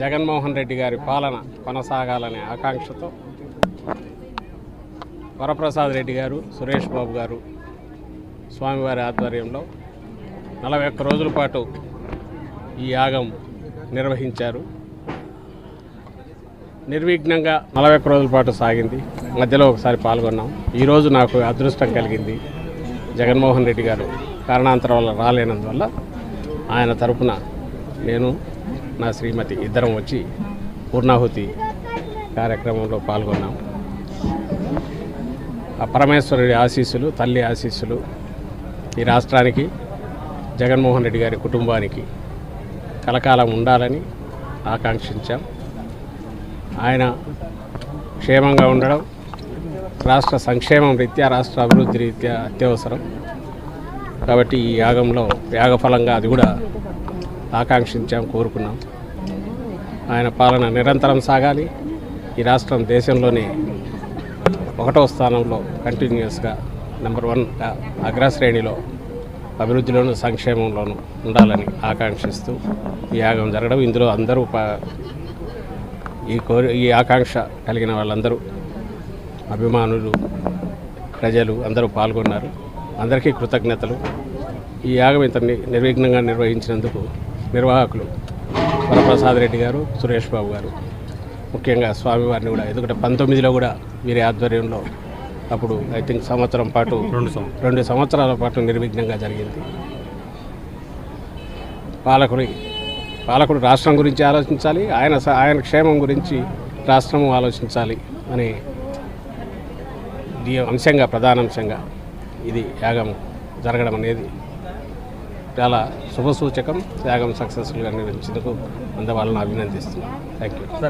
జగన్మోహన్ రెడ్డి గారి పాలన కొనసాగాలనే ఆకాంక్షతో వరప్రసాద్ రెడ్డి గారు సురేష్ బాబు గారు స్వామివారి ఆధ్వర్యంలో నలభై ఒక్క రోజుల పాటు ఈ యాగం నిర్వహించారు. నిర్విఘ్నంగా నలభై ఒక్క రోజుల పాటు సాగింది. మధ్యలో ఒకసారి పాల్గొన్నాం. ఈరోజు నాకు అదృష్టం కలిగింది. జగన్మోహన్ రెడ్డి గారు కారణాంతరం వల్ల రాలేనందువల్ల ఆయన తరపున నేను నా శ్రీమతి ఇద్దరం వచ్చి పూర్ణాహుతి కార్యక్రమంలో పాల్గొన్నాం. ఆ పరమేశ్వరుడి ఆశీస్సులు తల్లి ఆశీస్సులు ఈ రాష్ట్రానికి జగన్మోహన్ రెడ్డి గారి కుటుంబానికి కలకాలం ఉండాలని ఆకాంక్షించాం. ఆయన క్షేమంగా ఉండడం రాష్ట్ర సంక్షేమం రీత్యా రాష్ట్ర అభివృద్ధి రీత్యా అత్యవసరం. కాబట్టి ఈ యాగంలో యాగఫలంగా అది కూడా ఆకాంక్షించాం కోరుకున్నాం. ఆయన పాలన నిరంతరం సాగాలి. ఈ రాష్ట్రం దేశంలోనే ఒకటో స్థానంలో కంటిన్యూస్గా నెంబర్ వన్గా అగ్రశ్రేణిలో అభివృద్ధిలోను సంక్షేమంలోనూ ఉండాలని ఆకాంక్షిస్తూ ఈ యాగం జరగడం. ఇందులో అందరూ ఈ కోరి ఈ ఆకాంక్ష కలిగిన వాళ్ళందరూ అభిమానులు ప్రజలు అందరూ పాల్గొన్నారు. అందరికీ కృతజ్ఞతలు. ఈ యాగం ఇంత నిర్విఘ్నంగా నిర్వహించినందుకు నిర్వాహకులు వరప్రసాద్ రెడ్డి గారు సురేష్ బాబు గారు. ముఖ్యంగా స్వామివారిని కూడా ఎందుకంటే పంతొమ్మిదిలో కూడా వీరి ఆధ్వర్యంలో అప్పుడు ఐ థింక్ సంవత్సరం పాటు రెండు సంవత్సరాలు. పాటు నిర్విఘ్నంగా జరిగింది. పాలకుడి పాలకుడు రాష్ట్రం గురించి ఆలోచించాలి ఆయన ఆయన క్షేమం గురించి రాష్ట్రము ఆలోచించాలి అనే అంశంగా ప్రధాన అంశంగా ఇది యాగం జరగడం అనేది చాలా శుభసూచకం. యాగం సక్సెస్ఫుల్గా నిర్వహించేందుకు అందవాళ్ళని అభినందిస్తున్నాను. Thank you